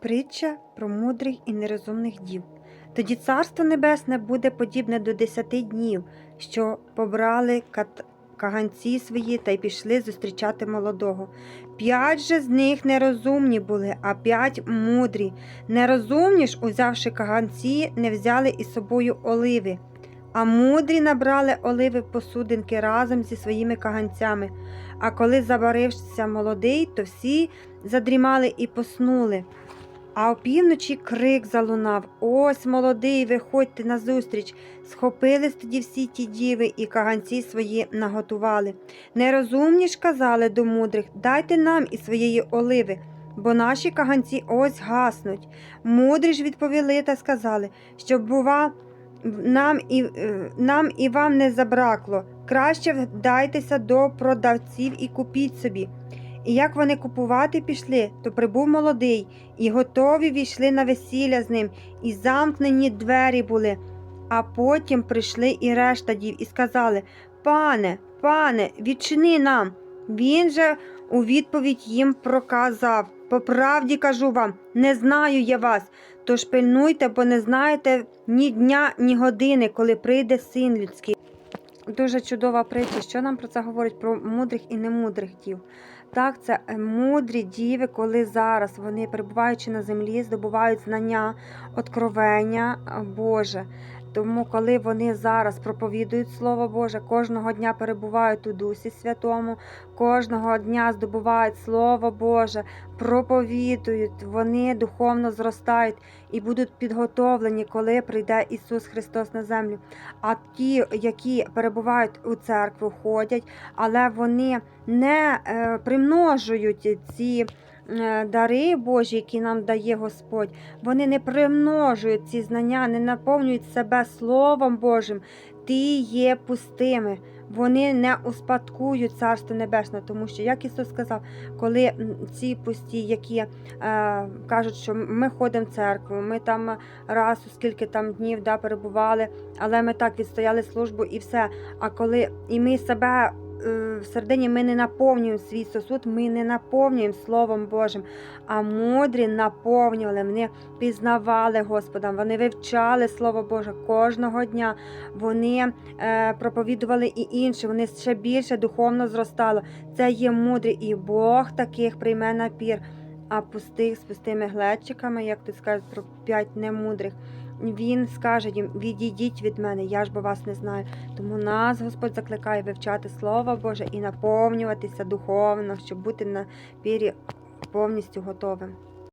Притча про мудрих і нерозумних дів. Тоді царство небесне буде подібне до десяти днів, що побрали каганці свої та й пішли зустрічати молодого. П'ять же з них нерозумні були, а п'ять мудрі. Нерозумні ж, узявши каганці, не взяли із собою оливи. А мудрі набрали оливи посудинки разом зі своїми каганцями. А коли забарився молодий, то всі задрімали і поснули. А опівночі крик залунав Ось молодий, виходьте назустріч. Схопились тоді всі ті діви і каганці свої наготували. Нерозумні ж казали до мудрих Дайте нам і своєї оливи, бо наші каганці ось гаснуть. Мудрі ж відповіли та сказали, щоб, бува, нам і, е, нам і вам не забракло. Краще вдайтеся до продавців і купіть собі. І як вони купувати пішли, то прибув молодий, і готові війшли на весілля з ним, і замкнені двері були. А потім прийшли і решта дів, і сказали Пане, пане, відчини нам. Він же у відповідь їм проказав По правді кажу вам, не знаю я вас, тож пильнуйте, бо не знаєте ні дня, ні години, коли прийде син людський. Дуже чудова притча. Що нам про це говорить про мудрих і немудрих дів? Так, це е, мудрі діви, коли зараз вони, перебуваючи на землі, здобувають знання, откровення Боже. Тому, коли вони зараз проповідують Слово Боже, кожного дня перебувають у Дусі Святому, кожного дня здобувають Слово Боже, проповідують, вони духовно зростають і будуть підготовлені, коли прийде Ісус Христос на землю. А ті, які перебувають у церкву, ходять, але вони не е, примножують ці дари Божі, які нам дає Господь. Вони не примножують ці знання, не наповнюють себе Словом Божим. Ті є пустими. Вони не успадкують Царство Небесне, тому що, як Ісус сказав, коли ці пусті, які е, кажуть, що ми ходимо в церкву, ми там раз у скільки там днів да, перебували, але ми так відстояли службу і все. А коли і ми себе е, всередині ми не наповнюємо свій сосуд, ми не наповнюємо Словом Божим. А мудрі наповнювали, вони пізнавали Господа, вони вивчали Слово Боже кожного дня. Вони е, проповідували і інше, вони ще більше духовно зростало. Це є мудрі, і Бог таких прийме напір. А пустих з пустими глечиками, як ти скажеш про п'ять немудрих, він скаже їм: відійдіть від мене, я ж бо вас не знаю. Тому нас Господь закликає вивчати Слово Боже і наповнюватися духовно, щоб бути на пірі повністю готовим.